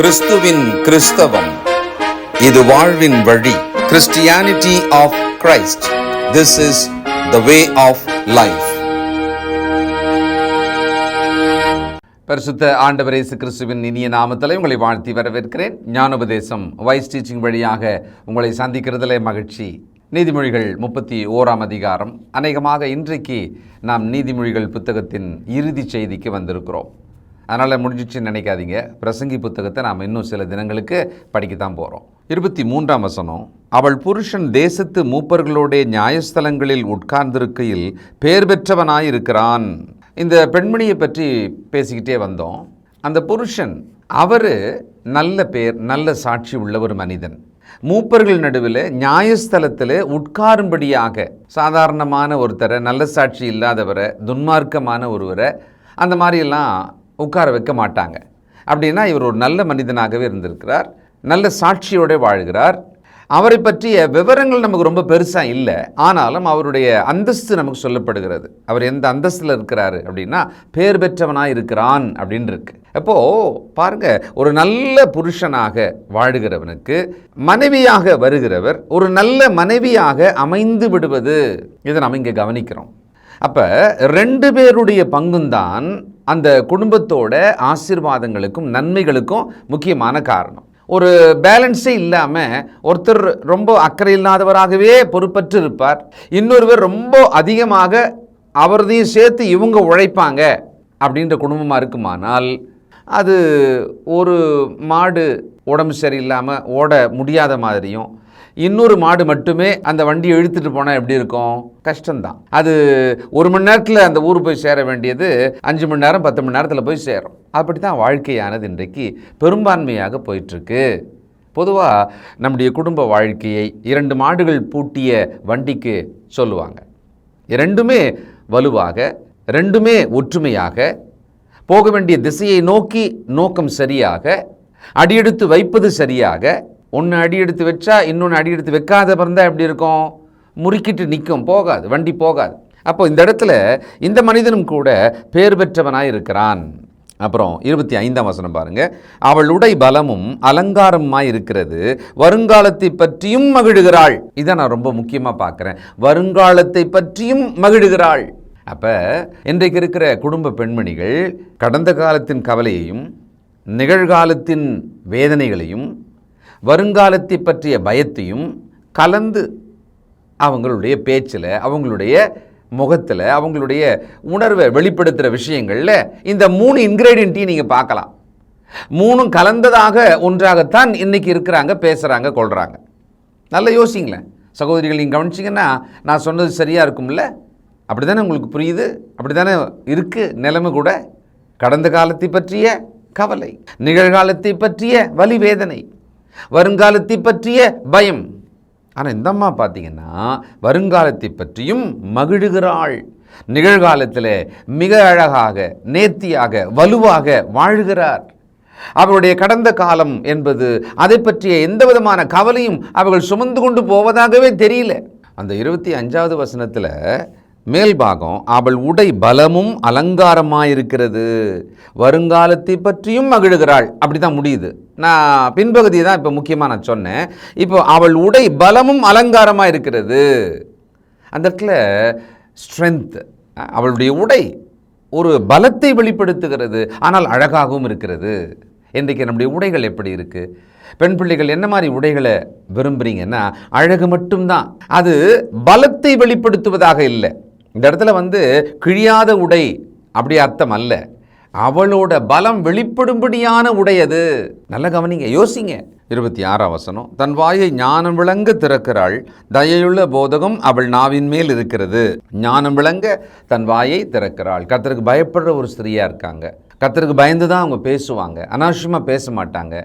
கிறிஸ்துவின் கிறிஸ்தவம். இது வாழ்வின் வழி. Christianity of Christ this is the way of life பரிசுத்த ஆண்டவர் இயேசு கிறிஸ்துவின் இனிய நாமத்திலே உங்களை வாழ்த்தி வரவேற்கிறேன். ஞானோபதேசம் வைஸ் டீச்சிங் வழியாக உங்களை சந்திக்கிறதுலே மகிழ்ச்சி. நீதிமொழிகள் முப்பத்தி ஓராம் அதிகாரம். அநேகமாக இன்றைக்கு நாம் நீதிமொழிகள் புத்தகத்தின் இறுதி செய்திக்கு வந்திருக்கிறோம். அதனால் முடிஞ்சிச்சுன்னு நினைக்காதீங்க. பிரசங்கி புத்தகத்தை நாம் இன்னும் சில தினங்களுக்கு படிக்கத்தான் போகிறோம் இருபத்தி மூன்றாம் வசனம் அவள் புருஷன் தேசத்து மூப்பர்களுடைய நியாயஸ்தலங்களில் உட்கார்ந்திருக்கையில் பேர் பெற்றவனாயிருக்கிறான். இந்த பெண்மணியை பற்றி பேசிக்கிட்டே வந்தோம். அந்த புருஷன் அவர் நல்ல பேர் நல்ல சாட்சி உள்ள ஒரு மனிதன். மூப்பர்கள் நடுவில் நியாயஸ்தலத்தில் உட்காரும்படியாக சாதாரணமான ஒருத்தரை நல்ல சாட்சி இல்லாதவரை துன்மார்க்கமான ஒருவரை அந்த மாதிரியெல்லாம் உட்கார வைக்க மாட்டாங்க. அப்படின்னா இவர் ஒரு நல்ல மனிதனாகவே இருந்திருக்கிறார். நல்ல சாட்சியோட வாழ்கிறார். அவரை பற்றிய விவரங்கள் நமக்கு ரொம்ப பெருசாக இல்லை. ஆனாலும் அவருடைய அந்தஸ்து நமக்கு சொல்லப்படுகிறது. அவர் எந்த அந்தஸ்தில் இருக்கிறாரு அப்படின்னா பேர் பெற்றவனாக இருக்கிறான் அப்படின்னு இருக்கு அப்போது பாருங்க ஒரு நல்ல புருஷனாக வாழுகிறவனுக்கு மனைவியாக வருகிறவர் ஒரு நல்ல மனைவியாக அமைந்து விடுவது. இதை நம்ம இங்கே கவனிக்கிறோம். அப்போ ரெண்டு பேருடைய பங்குந்தான் அந்த குடும்பத்தோட ஆசீர்வாதங்களுக்கும் நன்மைகளுக்கும் முக்கியமான காரணம். ஒரு பேலன்ஸே இல்லாமல் ஒருத்தர் ரொம்ப அக்கறை இல்லாதவராகவே பொறுப்பற்று இருப்பார் இன்னொருவர் ரொம்ப அதிகமாக அவரதையும் சேர்த்து இவங்க உழைப்பாங்க அப்படின்ற குடும்பமாக இருக்குமானால் அது ஒரு மாடு உடம்பு சரியில்லாமல் ஓட முடியாத மாதிரியும் இன்னொரு மாடு மட்டுமே அந்த வண்டியை இழுத்துட்டு போனால் எப்படி இருக்கும்? கஷ்டம்தான். அது ஒரு மணி நேரத்தில் அந்த ஊர் போய் சேர வேண்டியது அஞ்சு மணி நேரம் பத்து மணி நேரத்தில் போய் சேரும். அப்படி தான் வாழ்க்கையானது இன்றைக்கு பெரும்பான்மையாக போயிட்டுருக்கு. பொதுவாக நம்முடைய குடும்ப வாழ்க்கையை இரண்டு மாடுகள் பூட்டிய வண்டிக்கு சொல்லுவாங்க. இரண்டுமே வலுவாக ரெண்டுமே ஒற்றுமையாக போக வேண்டிய திசையை நோக்கி நோக்கம் சரியாக அடியெடுத்து வைப்பது சரியாக ஒன்று அடி எடுத்து வச்சா இன்னொன்று அடி எடுத்து வைக்காத பிறந்தா எப்படி இருக்கும்? முறுக்கிட்டு நிற்கும் போகாது. வண்டி போகாது. அப்போ இந்த இடத்துல இந்த மனிதனும் கூட பேர் பெற்றவனாக இருக்கிறான் அப்புறம் இருபத்தி ஐந்தாம் வசனம் பாருங்க. அவள் உடை பலமும் அலங்காரமாக இருக்கிறது. வருங்காலத்தை பற்றியும் மகிழுகிறாள். இதை நான் ரொம்ப முக்கியமாக பார்க்குறேன். வருங்காலத்தை பற்றியும் மகிழுகிறாள். அப்போ இன்றைக்கு இருக்கிற குடும்ப பெண்மணிகள் கடந்த காலத்தின் கவலையையும் நிகழ்காலத்தின் வேதனைகளையும் வருங்காலத்தை பற்றிய பயத்தையும் கலந்து அவங்களுடைய பேச்சில் அவங்களுடைய முகத்தில் அவங்களுடைய உணர்வை வெளிப்படுத்துகிற விஷயங்களில் இந்த மூணு இன்க்ரீடியண்ட்டையும் நீங்கள் பார்க்கலாம். மூணும் கலந்ததாக ஒன்றாகத்தான் இன்றைக்கி இருக்கிறாங்க பேசுகிறாங்க கொள்கிறாங்க நல்லா யோசிங்களேன். சகோதரிகள் நீங்கள் கவனிச்சிங்கன்னா நான் சொன்னது சரியாக இருக்கும்ல? அப்படி தானே உங்களுக்கு புரியுது? அப்படி தானே இருக்குது நிலைமை கூட? கடந்த காலத்தை பற்றிய கவலை நிகழ்காலத்தை பற்றிய வலி வேதனை வருங்காலத்தை பற்றிய பயம். ஆனால் இந்த அம்மா பார்த்தீங்கன்னா வருங்காலத்தை பற்றியும் மகிழுகிறாள். நிகழ்காலத்தில் மிக அழகாக நேர்த்தியாக வலுவாக வாழ்கிறார். அவருடைய கடந்த காலம் என்பது அதை பற்றிய எந்த விதமான கவலையும் அவர்கள் சுமந்து கொண்டு போவதாகவே தெரியல. அந்த இருபத்தி அஞ்சாவது வசனத்தில் மேல்பாகம் அவள் உடை பலமும் அலங்காரமாயிருக்கிறது. வருங்காலத்தை பற்றியும் மகிழுகிறாள். அப்படி தான் முடியுது. நான் பின்பகுதியை தான் இப்போ முக்கியமாக நான் சொன்னேன். இப்போ அவள் உடை பலமும் அலங்காரமாக இருக்கிறது. அந்த இடத்துல ஸ்ட்ரென்த் அவளுடைய உடை ஒரு பலத்தை வெளிப்படுத்துகிறது. ஆனால் அழகாகவும் இருக்கிறது. இன்றைக்கு நம்முடைய உடைகள் எப்படி இருக்குது பெண் பிள்ளைகள் என்ன மாதிரி உடைகளை விரும்புகிறீங்கன்னா அழகு மட்டும்தான். அது பலத்தை வெளிப்படுத்துவதாக இல்லை. இந்த இடத்துல வந்து கிழியாத உடை அப்படி அர்த்தம் அல்ல. அவளோட பலம் வெளிப்படும்படியான உடையது. நல்ல கவனிங்க யோசிங்க. இருபத்தி ஆறாம் வசனம் தன் வாயை ஞானம் விளங்க திறக்கிறாள் தயையுள்ள போதகம் அவள் நாவின் மேல் இருக்கிறது. ஞானம் விளங்க தன் வாயை திறக்கிறாள். கத்தருக்கு பயப்படுற ஒரு ஸ்திரீயா இருக்காங்க. கத்தருக்கு பயந்து தான் அவங்க பேசுவாங்க. அனாவசியமாக பேச மாட்டாங்க.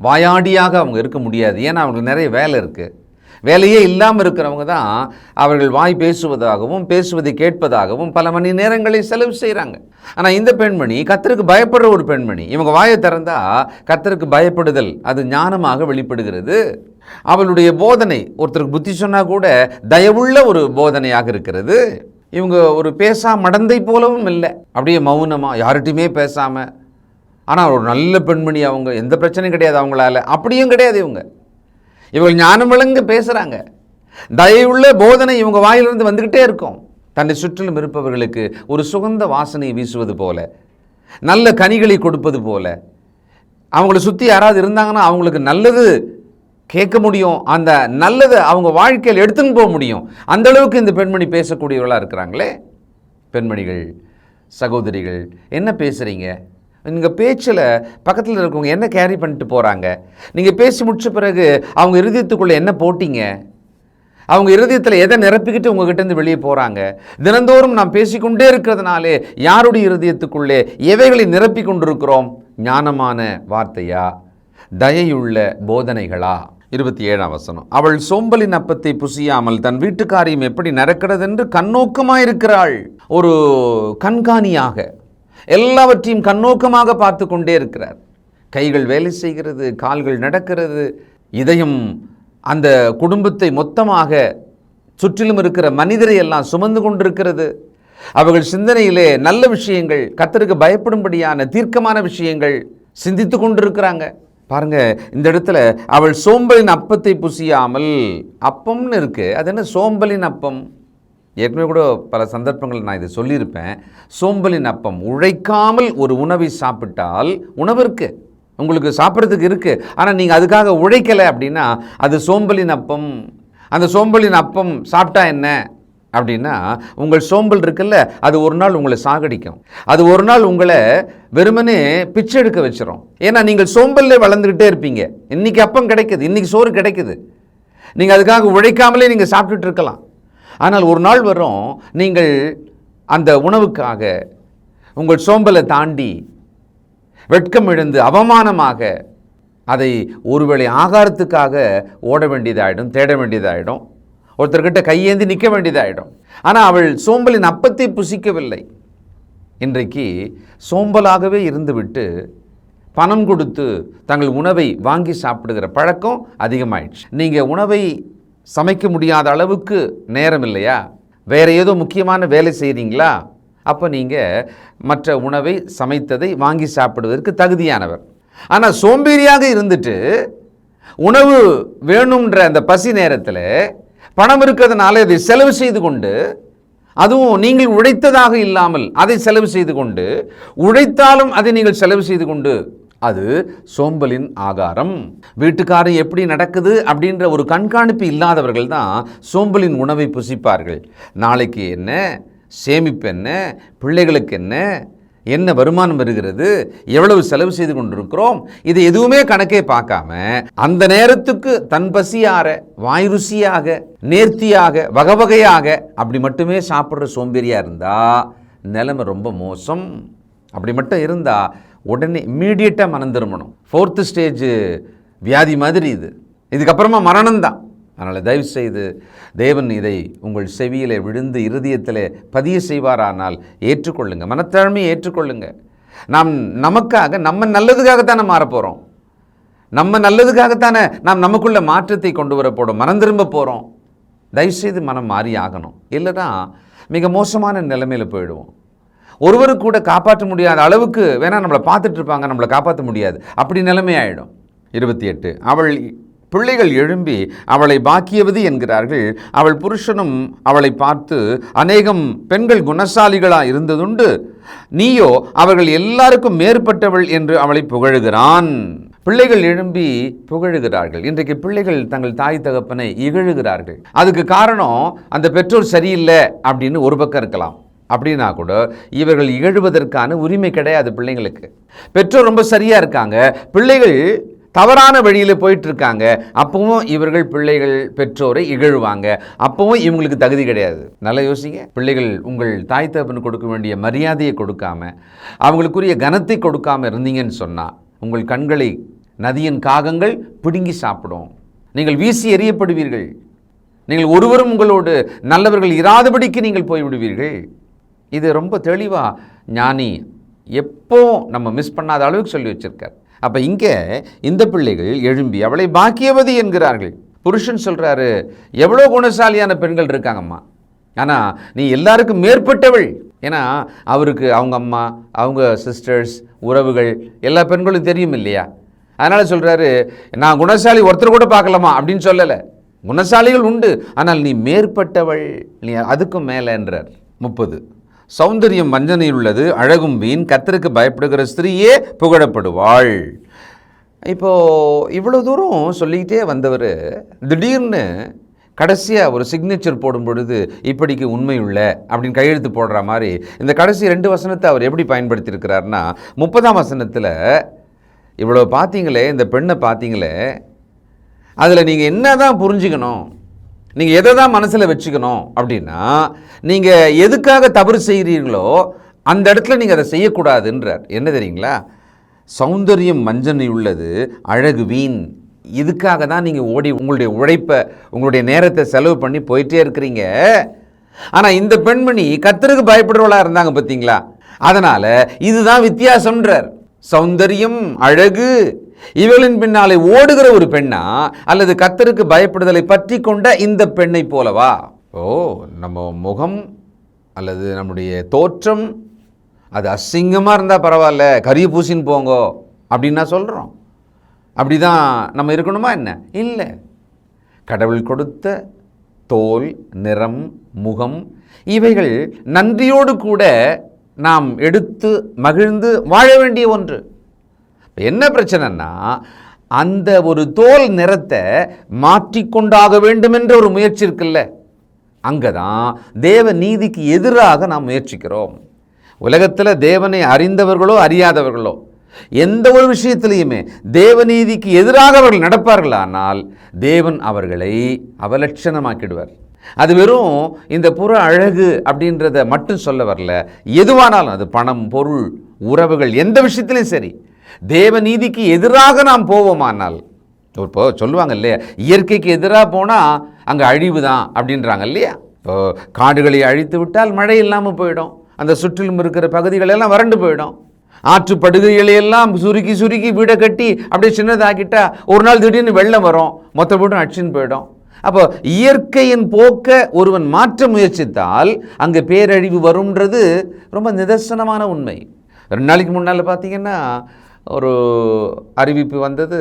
வாயாடியாக அவங்க இருக்க முடியாது. ஏன்னா அவங்களுக்கு நிறைய வேலை இருக்குது வேலையே இல்லாமல் இருக்கிறவங்க தான் அவர்கள் வாய் பேசுவதாகவும் பேசுவதை கேட்பதாகவும் பல மணி நேரங்களை செலவு செய்கிறாங்க ஆனால் இந்த பெண்மணி கத்தருக்கு பயப்படுற ஒரு பெண்மணி. இவங்க வாயை திறந்தா கத்தருக்கு பயப்படுதல் அது ஞானமாக வெளிப்படுகிறது. அவளுடைய போதனை ஒருத்தருக்கு புத்தி சொன்னால் கூட தயவுள்ள ஒரு போதனையாக இருக்கிறது. இவங்க ஒரு பேசா மடந்தை போலவும் இல்லை. அப்படியே மௌனமாக யார்கிட்டையுமே பேசாமல் ஆனால் ஒரு நல்ல பெண்மணி அவங்க எந்த பிரச்சனையும் கிடையாது அவங்களால. அப்படியும் கிடையாது இவங்க. இவங்க ஞானம் விளங்க பேசுகிறாங்க தயவுள்ள போதனை இவங்க வாயிலிருந்து வந்துக்கிட்டே இருக்கும். தன்னை சுற்றிலும் இருப்பவர்களுக்கு ஒரு சுகந்த வாசனை வீசுவது போல நல்ல கனிகளை கொடுப்பது போல அவங்கள சுற்றி யாராவது இருந்தாங்கன்னா அவங்களுக்கு நல்லது கேட்க முடியும். அந்த நல்லதை அவங்க வாழ்க்கையில் எடுத்துன்னு போக முடியும். அந்த அளவுக்கு இந்த பெண்மணி பேசக்கூடியவர்களாக இருக்கிறாங்களே? பெண்மணிகள் சகோதரிகள் என்ன பேசுகிறீங்க நீங்கள் பேச்சில் பக்கத்தில் இருக்கவங்க என்ன கேரி பண்ணிட்டு போகிறாங்க நீங்கள் பேசி முடிச்ச பிறகு அவங்க இருதயத்துக்குள்ளே என்ன போட்டிங்க? அவங்க இருதயத்தில் எதை நிரப்பிக்கிட்டு உங்ககிட்டேருந்து வெளியே போகிறாங்க தினந்தோறும் நாம் பேசிக்கொண்டே இருக்கிறதுனாலே யாருடைய இருதயத்துக்குள்ளே எவைகளை நிரப்பி கொண்டிருக்கிறோம்? ஞானமான வார்த்தையா? தயையுள்ள போதனைகளா? இருபத்தி ஏழாம் வசனம். அவள் சோம்பலின் அப்பத்தை புசியாமல் தன் வீட்டுக்காரியம் எப்படி நடக்கிறது என்று கண்ணோக்கமாயிருக்கிறாள் ஒரு கண்காணியாக எல்லாவற்றையும் கண்ணோக்கமாக பார்த்து கொண்டே இருக்கிறார். கைகள் வேலை செய்கிறது கால்கள் நடக்கிறது இதயம் அந்த குடும்பத்தை மொத்தமாக சுற்றிலும் இருக்கிற மனிதரை எல்லாம் சுமந்து கொண்டிருக்கிறது. அவர்கள் சிந்தனையிலே நல்ல விஷயங்கள் கத்தருக்கு பயப்படும்படியான தீர்க்கமான விஷயங்கள் சிந்தித்து கொண்டிருக்கிறாங்க. பாருங்க இந்த இடத்துல அவள் சோம்பலின் அப்பத்தை புசியாமல் அப்பம்னு இருக்கு. அது என்ன சோம்பலின் அப்பம்? ஏற்கனவே கூட பல சந்தர்ப்பங்கள் நான் இதை சொல்லியிருப்பேன். சோம்பலின் அப்பம் உழைக்காமல் ஒரு உணவை சாப்பிட்டால் உணவு இருக்குது உங்களுக்கு சாப்பிட்றதுக்கு இருக்குது ஆனால் நீங்கள் அதுக்காக உழைக்கலை அப்படின்னா அது சோம்பலின் அப்பம். அந்த சோம்பலின் அப்பம் சாப்பிட்டா என்ன? அப்படின்னா உங்கள் சோம்பல் இருக்குல்ல அது ஒரு நாள் உங்களை சாகடிக்கும். அது ஒரு நாள் உங்களை வெறுமனே பிச்சை எடுக்க வச்சிடும் ஏன்னா நீங்கள் சோம்பல்ல வளர்ந்துக்கிட்டே இருப்பீங்க. இன்னைக்கு அப்பம் கிடைக்குது இன்றைக்கி சோறு கிடைக்குது. நீங்கள் அதுக்காக உழைக்காமலே நீங்கள் சாப்பிட்டுட்டு இருக்கலாம். ஆனால் ஒரு நாள் வரும் நீங்கள் அந்த உணவுக்காக உங்கள் சோம்பலை தாண்டி வெட்கம் எழுந்து அவமானமாக அதை ஒருவேளை ஆகாரத்துக்காக ஓட வேண்டியதாயிடும் தேட வேண்டியதாயிடும். ஒருத்தர்கிட்ட கையேந்தி நிற்க வேண்டியதாயிடும். ஆனால் அவள் சோம்பலின் அப்பத்தை புசிக்கவில்லை. இன்றைக்கு சோம்பலாகவே இருந்துவிட்டு பணம் கொடுத்து தங்கள் உணவை வாங்கி சாப்பிடுகிற பழக்கம் அதிகமாயிடுச்சு. நீங்கள் உணவை சமைக்க முடியாத அளவுக்கு நேரம் இல்லையா வேறு ஏதோ முக்கியமான வேலை செய்கிறீங்களா அப்போ நீங்கள் மற்ற உணவை சமைத்ததை வாங்கி சாப்பிடுவதற்கு தகுதியானவர். ஆனால் சோம்பேறியாக இருந்துட்டு உணவு வேணுன்ற அந்த பசி நேரத்தில் பணம் இருக்கிறதுனால அதை செலவு செய்து கொண்டு அதுவும் நீங்கள் உழைத்ததாக இல்லாமல் அதை செலவு செய்து கொண்டு உழைத்தாலும் அதை நீங்கள் செலவு செய்து கொண்டு அது சோம்பலின் ஆகாரம். வீட்டுக்காரன் எப்படி நடக்குது அப்படின்ற ஒரு கண்காணிப்பு இல்லாதவர்கள் தான் சோம்பலின் உணவை புசிப்பார்கள். நாளைக்கு என்ன? சேமிப்பு என்ன பிள்ளைகளுக்கு என்ன என்ன வருமானம் வருகிறது? எவ்வளவு செலவு செய்து கொண்டிருக்கிறோம்? இது எதுவுமே கணக்கே பார்க்காம அந்த நேரத்துக்கு தன் பசியார வாய் ருசியாக நேர்த்தியாக வகை வகையாக அப்படி மட்டுமே சாப்பிட்ற சோம்பேறியாக இருந்தால் நிலைமை ரொம்ப மோசம். அப்படி மட்டும் இருந்தால் உடனே இம்மீடியட்டாக மனம் திரும்பணும். ஃபோர்த்து ஸ்டேஜ் வியாதி மாதிரி இது. இதுக்கப்புறமா மரணம்தான். அதனால் தயவு செய்து தேவன் இதை உங்கள் செவியிலே விழுந்து இருதயத்திலே பதிய செய்வாரானால் ஏற்றுக்கொள்ளுங்க. மனத்தாழ்மையை ஏற்றுக்கொள்ளுங்க. நாம் நமக்காக நம்ம நல்லதுக்காகத்தானே மாறப் போகிறோம் நம்ம நல்லதுக்காகத்தானே நாம் நமக்குள்ள மாற்றத்தை கொண்டு வர போகிறோம் மனம் திரும்ப போகிறோம் தயவுசெய்து மனம் மாறி ஆகணும். இல்லைன்னா மிக மோசமான நிலைமையில் போயிடுவோம். ஒருவரு கூட காப்பாற்ற முடியாத அளவுக்கு வேணால் நம்மளை பார்த்துட்ருப்பாங்க நம்மளை காப்பாற்ற முடியாது. அப்படி நிலைமையாயிடும். இருபத்தி எட்டு அவள் பிள்ளைகள் எழும்பி அவளை பாக்கியவதி என்கிறார்கள். அவள் புருஷனும் அவளை பார்த்து அநேகம் பெண்கள் குணசாலிகளாக இருந்ததுண்டு. நீயோ அவர்கள் எல்லாருக்கும் மேற்பட்டவள் என்று அவளை புகழுகிறான். பிள்ளைகள் எழும்பி புகழுகிறார்கள். இன்றைக்கு பிள்ளைகள் தங்கள் தாய் தகப்பனை இகழுகிறார்கள். அதுக்கு காரணம் அந்த பெற்றோர் சரியில்லை அப்படின்னு ஒரு பக்கம் இருக்கலாம். அப்படின்னா கூட இவர்கள் இகழுவதற்கான உரிமை கிடையாது பிள்ளைங்களுக்கு. பெற்றோர் ரொம்ப சரியாக இருக்காங்க. பிள்ளைகள் தவறான வழியில் போயிட்டுருக்காங்க. அப்பவும் இவர்கள் பிள்ளைகள் பெற்றோரை இகழுவாங்க. அப்பவும் இவங்களுக்கு தகுதி கிடையாது. நல்லா யோசிங்க. பிள்ளைகள் உங்கள் தாய் தகப்பன் கொடுக்க வேண்டிய மரியாதையை கொடுக்காம அவங்களுக்குரிய கனத்தை கொடுக்காமல் இருந்தீங்கன்னு சொன்னால் உங்கள் கண்களை நதியின் காகங்கள் பிடுங்கி சாப்பிடும். நீங்கள் வீசி எறியப்படுவீர்கள். நீங்கள் ஒருவரும் உங்களோடு நல்லவர்கள் இராதபடிக்கு நீங்கள் போய்விடுவீர்கள். இது ரொம்ப தெளிவாக ஞானி எப்போ நம்ம மிஸ் பண்ணாத அளவுக்கு சொல்லி வச்சுருக்கார். அப்போ இங்கே இந்த பிள்ளைகள் எழும்பி அவளை பாக்கியவதி என்கிறார்கள். புருஷன் சொல்கிறாரு எவ்வளோ குணசாலியான பெண்கள் இருக்காங்கம்மா. ஆனால் நீ எல்லாருக்கும் மேற்பட்டவள். ஏன்னா அவருக்கு அவங்க அம்மா அவங்க சிஸ்டர்ஸ் உறவுகள் எல்லா பெண்களும் தெரியும் இல்லையா? அதனால் சொல்கிறாரு நான் குணசாலி ஒருத்தர் கூட பார்க்கலாமா அப்படின்னு சொல்லலை. குணசாலிகள் உண்டு ஆனால் நீ மேற்பட்டவள் நீ அதுக்கும் மேலேன்றார். முப்பது. சௌந்தரியம் வஞ்சனையில் உள்ளது அழகும் வீண் கத்தருக்கு பயப்படுகிற ஸ்திரீயே புகழப்படுவாள். இப்போ இவ்வளோ தூரம் சொல்லிக்கிட்டே வந்தவர் திடீர்னு கடைசியாக ஒரு சிக்னேச்சர் போடும் பொழுது இப்படிக்கு உண்மையுள்ள அப்படின்னு கையெழுத்து போடுற மாதிரி இந்த கடைசி ரெண்டு வசனத்தை அவர் எப்படி பயன்படுத்தியிருக்கிறாருன்னா முப்பதாம் வசனத்தில் இவ்வளோ பார்த்தீங்களே இந்த பெண்ணை பார்த்தீங்களே அதில் நீங்கள் என்ன தான் புரிஞ்சுக்கணும் நீங்கள் எதை தான் மனசில் வச்சுக்கணும் அப்படின்னா நீங்கள் எதுக்காக தவறு செய்கிறீர்களோ அந்த இடத்துல நீங்கள் அதை செய்யக்கூடாதுன்றார். என்ன தெரியுங்களா? சௌந்தரியம் மஞ்சனை உள்ளது அழகு வீண். இதுக்காக தான் நீங்கள் ஓடி உங்களுடைய உழைப்பை உங்களுடைய நேரத்தை செலவு பண்ணி போயிட்டே இருக்கிறீங்க. ஆனால் இந்த பெண்மணி கத்தருக்கு பயப்படுறவளாக இருந்தாங்க பார்த்தீங்களா அதனால் இதுதான் வித்தியாசம்ன்றார். சௌந்தரியம் அழகு இவைகளின் பின்னாலே ஓடுகிற ஒரு பெண்ணா அல்லது கத்தருக்கு பயப்படுதலை பற்றி கொண்ட இந்த பெண்ணை போலவா? ஓ நம்ம முகம் அல்லது நம்முடைய தோற்றம் அது அசிங்கமாக இருந்தால் பரவாயில்ல கரிய பூசின்னு போங்கோ அப்படின்னு நான் சொல்கிறோம் அப்படி தான் நம்ம இருக்கணுமா என்ன? இல்லை. கடவுள் கொடுத்த தோல் நிறம் முகம் இவைகள் நன்றியோடு கூட நாம் எடுத்து மகிழ்ந்து வாழ வேண்டிய ஒன்று. என்ன பிரச்சனைன்னா அந்த ஒரு தோல் நிறத்தை மாற்றிக்கொண்டாக வேண்டும் என்ற ஒரு முயற்சி இருக்குல்ல. அங்கே தான் தேவ நீதிக்கு எதிராக நாம் முயற்சிக்கிறோம். உலகத்தில் தேவனை அறிந்தவர்களோ அறியாதவர்களோ எந்த ஒரு விஷயத்திலையுமே தேவநீதிக்கு எதிராக அவர்கள் நடப்பார்களானால் தேவன் அவர்களை அவலட்சணமாக்கிடுவார். அது வெறும் இந்த புற அழகு அப்படின்றத மட்டும் சொல்ல வரல. எதுவானாலும் அது பணம் பொருள் உறவுகள் எந்த விஷயத்திலையும் சரி. தேவநீதிக்கு எதிராக நாம் போவோமானால் இப்போ சொல்லுவாங்க இல்லையா இயற்கைக்கு எதிராக போனால் அங்கே அழிவு தான் அப்படின்றாங்க இல்லையா? இப்போ காடுகளை அழித்து விட்டால் மழை இல்லாமல் போயிடும். அந்த சுற்றிலும் இருக்கிற பகுதிகள் எல்லாம் வறண்டு போயிடும். ஆற்று படுகைகளை எல்லாம் சுருக்கி சுருக்கி வீடை கட்டி அப்படியே சின்னதாக்கிட்டால் ஒரு நாள் திடீர்னு வெள்ளம் வரும். மொத்த வீடும் அடிச்சுன்னு போயிடும். அப்போ இயற்கையின் போக்க ஒருவன் மாற்ற முயற்சித்தால் அங்கே பேரழிவு வரும்ன்றது ரொம்ப நிதர்சனமான உண்மை. ரெண்டு நாளைக்கு முன்னால் பார்த்தீங்கன்னா ஒரு அறிவிப்பு வந்தது.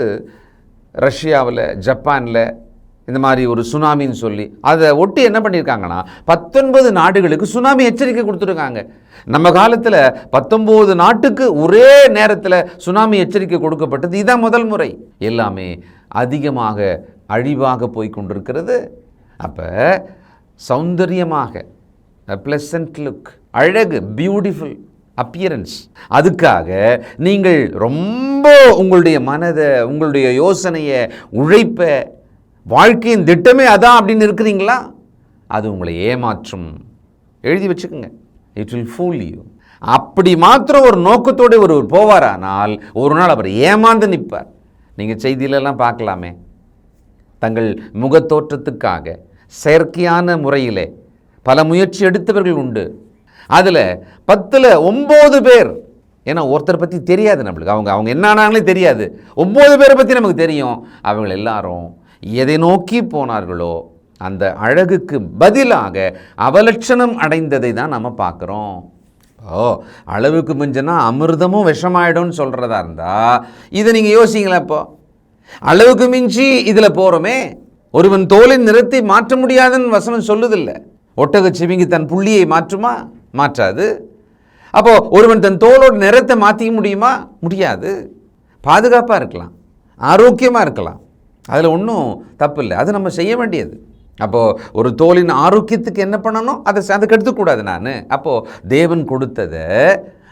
ரஷ்யாவில் ஜப்பானில் இந்த மாதிரி ஒரு சுனாமின்னு சொல்லி. அதை ஒட்டி என்ன பண்ணியிருக்காங்கன்னா பத்தொன்பது நாடுகளுக்கு சுனாமி எச்சரிக்கை கொடுத்துருக்காங்க. நம்ம காலத்தில் பத்தொம்போது நாட்டுக்கு ஒரே நேரத்தில் சுனாமி எச்சரிக்கை கொடுக்கப்பட்டது. இதான் முதல் முறை. எல்லாமே அதிகமாக அழிவாக போய் கொண்டிருக்கிறது அப்போ சௌந்தரியமாக ப்ளசன்ட் லுக் அழகு பியூட்டிஃபுல் அப்பியரன்ஸ் அதுக்காக நீங்கள் ரொம்ப உங்களுடைய மனதை உங்களுடைய யோசனையை உழைப்பை வாழ்க்கையின் திட்டமே அதான் அப்படின்னு இருக்கிறீங்களா? அது உங்களை ஏமாற்றும். எழுதி வச்சுக்கோங்க. இட் வில் ஃபூல் யூ அப்படி மாத்திரம் ஒரு நோக்கத்தோடு ஒருவர் போவாரானால் ஒரு நாள் அவர் ஏமாந்து நிற்பார். நீங்கள் செய்தியிலலாம் பார்க்கலாமே. தங்கள் முகத்தோற்றத்துக்காக செயற்கையான முறையிலே பல முயற்சி எடுத்தவர்கள் உண்டு. அதில் பத்தில் ஒம்பது பேர் ஏன்னா ஒருத்தரை பற்றி தெரியாது நம்மளுக்கு. அவங்க அவங்க என்ன ஆனாங்களே தெரியாது. ஒம்பது பேரை பற்றி நமக்கு தெரியும். அவங்க எல்லாரும் எதை நோக்கி போனார்களோ அந்த அழகுக்கு பதிலாக அவலட்சணம் அடைந்ததை தான் நம்ம பார்க்குறோம். ஓ அளவுக்கு மிஞ்சினா அமிர்தமும் விஷமாயிடும்னு சொல்கிறதா இருந்தால் இதை நீங்கள் யோசிங்களா இப்போ அளவுக்கு மிஞ்சி இதில் போகிறோமே ஒருவன் தோலின் நிறத்தை மாற்ற முடியாதுன்னு வசனம் சொல்லுதில்லை. ஒட்டக சிவிங்கி தன் புள்ளியை மாற்றுமா? மாற்றாது. அப்போ ஒருவன் தன் தோலோட நிறத்தை மாற்றிக்க முடியுமா? முடியாது. பாதுகாப்பாக இருக்கலாம். ஆரோக்கியமாக இருக்கலாம். அதில் ஒன்றும் தப்பு இல்லை அது நம்ம செய்ய வேண்டியது. அப்போது ஒரு தோலின் ஆரோக்கியத்துக்கு என்ன பண்ணணும்? அதை அதை கெடுத்துக்கூடாது நான். அப்போது தேவன் கொடுத்ததை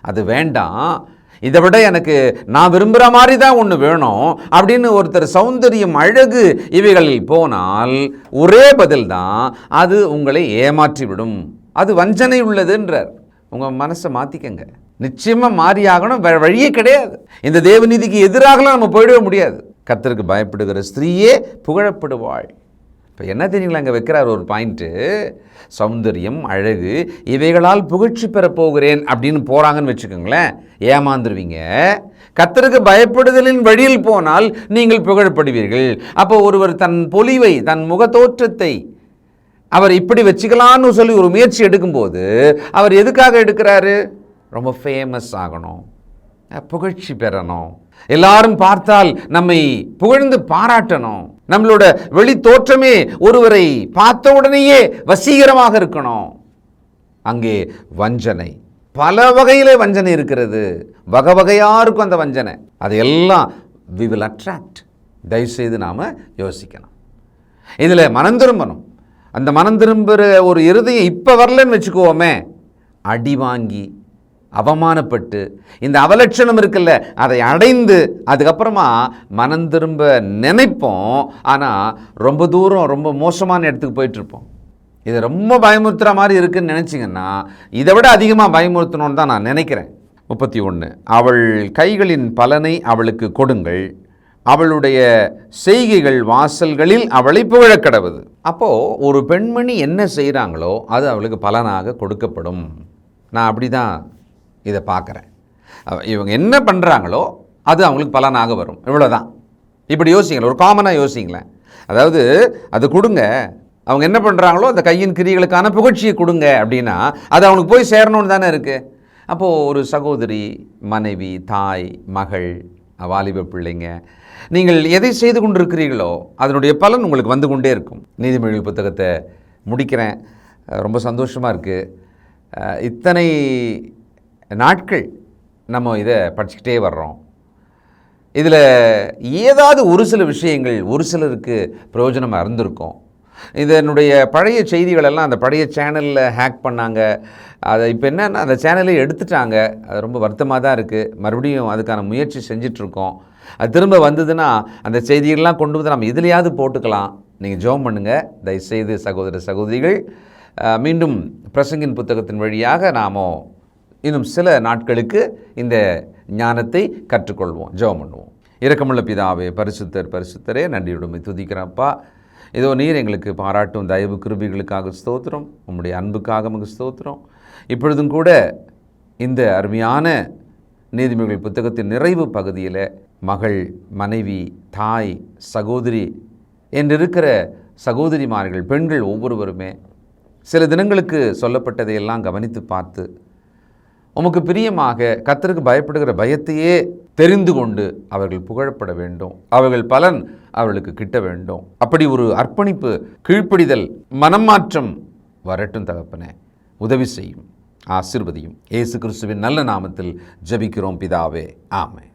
அது வேண்டாம். இதை விட எனக்கு நான் விரும்புகிற மாதிரி தான் ஒன்று வேணும் அப்படின்னு ஒருத்தர் சௌந்தரியம் அழகு இவைகளில் போனால் ஒரே பதில் தான் அது உங்களை ஏமாற்றிவிடும். அது வஞ்சனை உள்ளதுன்றார். உங்கள் மனசை மாற்றிக்கங்க நிச்சயமாக மாறியாகணும் வழியே கிடையாது. இந்த தேவநீதிக்கு எதிராகலாம் நம்ம போயிடவே முடியாது. கத்தருக்கு பயப்படுகிற ஸ்திரீயே புகழப்படுவாள். இப்போ என்ன தெரியுங்களா அங்கே வைக்கிறார் ஒரு பாயிண்ட்டு சௌந்தரியம் அழகு இவைகளால் புகழ்ச்சி பெறப்போகிறேன் அப்படின்னு போகிறாங்கன்னு வச்சுக்கோங்களேன். ஏமாந்துருவீங்க. கத்தருக்கு பயப்படுதலின் வழியில் போனால் நீங்கள் புகழப்படுவீர்கள். அப்போ ஒருவர் தன் பொலிவை தன் முகத்தோற்றத்தை அவர் இப்படி வச்சுக்கலான்னு சொல்லி ஒரு முயற்சி எடுக்கும்போது அவர் எதுக்காக எடுக்கிறாரு? ரொம்ப ஃபேமஸ் ஆகணும். புகழ்ச்சி பெறணும். எல்லாரும் பார்த்தால் நம்மை புகழ்ந்து பாராட்டணும். நம்மளோட வெளி தோற்றமே ஒருவரை பார்த்த உடனேயே வசீகரமாக இருக்கணும். அங்கே வஞ்சனை. பல வகையிலே வஞ்சனை இருக்கிறது. வகை வகையாக இருக்கும் அந்த வஞ்சனை. அதையெல்லாம் வி வில் அட்ராக்ட் தயவுசெய்து நாம் யோசிக்கணும். இதில் மனம் திரும்பணும். அந்த மனம் திரும்புகிற ஒரு இருதயம் இப்போ வரலன்னு வச்சுக்குவோமே அடி வாங்கி அவமானப்பட்டு இந்த அவலட்சணம் இருக்குல்ல அதை அடைந்து அதுக்கப்புறமா மனம் திரும்ப நினைப்போம். ஆனால் ரொம்ப தூரம் ரொம்ப மோசமான இடத்துக்கு போயிட்டுருப்போம். இது ரொம்ப பயமுறுத்துகிற மாதிரி இருக்குன்னு நினச்சிங்கன்னா இதை விட அதிகமாக பயமுறுத்தணும்னு தான் நான் நினைக்கிறேன். முப்பத்தி ஒன்று அவள் கைகளின் பலனை அவளுக்கு கொடுங்கள். அவளுடைய செய்கைகள் வாசல்களில் அவளை புகழக் கடவுது. அப்போது ஒரு பெண்மணி என்ன செய்கிறாங்களோ அது அவளுக்கு பலனாக கொடுக்கப்படும். நான் அப்படி தான் இதை பார்க்குறேன். இவங்க என்ன பண்ணுறாங்களோ அது அவங்களுக்கு பலனாக வரும். இவ்வளோதான் இப்படி யோசிங்களேன் ஒரு காமனாக யோசிங்களேன். அதாவது அது கொடுங்க. அவங்க என்ன பண்ணுறாங்களோ அந்த கையின் கிரிகளுக்கான புகழ்ச்சியை கொடுங்க அப்படின்னா அது அவங்களுக்கு போய் சேரணும்னு தானே இருக்குது அப்போது ஒரு சகோதரி மனைவி தாய் மகள் வாலிப பிள்ளைங்க நீங்கள் எதை செய்து கொண்டிருக்கிறீர்களோ அதனுடைய பலன் உங்களுக்கு வந்து கொண்டே இருக்கும். நீதிமொழி புத்தகத்தை முடிக்கிறேன். ரொம்ப சந்தோஷமாக இருக்குது இத்தனை நாட்கள் நம்ம இதை படிச்சுக்கிட்டே வர்றோம். இதில் ஏதாவது ஒரு சில விஷயங்கள் ஒரு சிலருக்கு பிரயோஜனமாக இருந்திருக்கும் இதனுடைய பழைய செய்திகளெல்லாம் அந்த பழைய சேனலில் ஹேக் பண்ணாங்க. அதை இப்போ என்னென்னா அந்த சேனலை எடுத்துட்டாங்க. அது ரொம்ப வருத்தமாக தான் இருக்குது. மறுபடியும் அதுக்கான முயற்சி செஞ்சிட்ருக்கோம். அது திரும்ப வந்ததுன்னா அந்த செய்திகள்லாம் கொண்டு வந்து நம்ம இதுலையாவது போட்டுக்கலாம். நீங்கள் ஜோம் பண்ணுங்கள் தயவுசெய்து சகோதர சகோதரிகள் மீண்டும் பிரசங்கின் புத்தகத்தின் வழியாக நாம் இன்னும் சில நாட்களுக்கு இந்த ஞானத்தை கற்றுக்கொள்வோம் ஜெபம் பண்ணுவோம். இரக்கமுள்ள பிதாவே பரிசுத்தர் பரிசுத்தரே நன்றியுடன் துதிக்கிறப்பா. இதோ நீர் எங்களுக்கு பாராட்டும் தயவு கிருபிகளுக்காக ஸ்தோத்திரம். உம்முடைய அன்புக்காக நமக்கு ஸ்தோத்திரம். இப்பொழுதும் கூட இந்த அருமையான நீதிமொழிகள் புத்தகத்தின் நிறைவு பகுதியில் மகள் மனைவி தாய் சகோதரி என்றிருக்கிற சகோதரிமார்கள் பெண்கள் ஒவ்வொருவருமே சில தினங்களுக்கு சொல்லப்பட்டதையெல்லாம் கவனித்து பார்த்து உமக்கு பிரியமாக கத்தருக்கு பயப்படுகிற பயத்தையே தெரிந்து கொண்டு அவர்கள் புகழப்பட வேண்டும். அவர்கள் பலன் அவர்களுக்கு கிட்ட வேண்டும். அப்படி ஒரு அர்ப்பணிப்பு கீழ்ப்படிதல் மனம் மாற்றம் வரட்டும் தகப்பனே. உதவி செய்யும் ஆசிர்வதியும். இயேசு கிறிஸ்துவின் நல்ல நாமத்தில் ஜெபிக்கிறோம் பிதாவே. ஆமை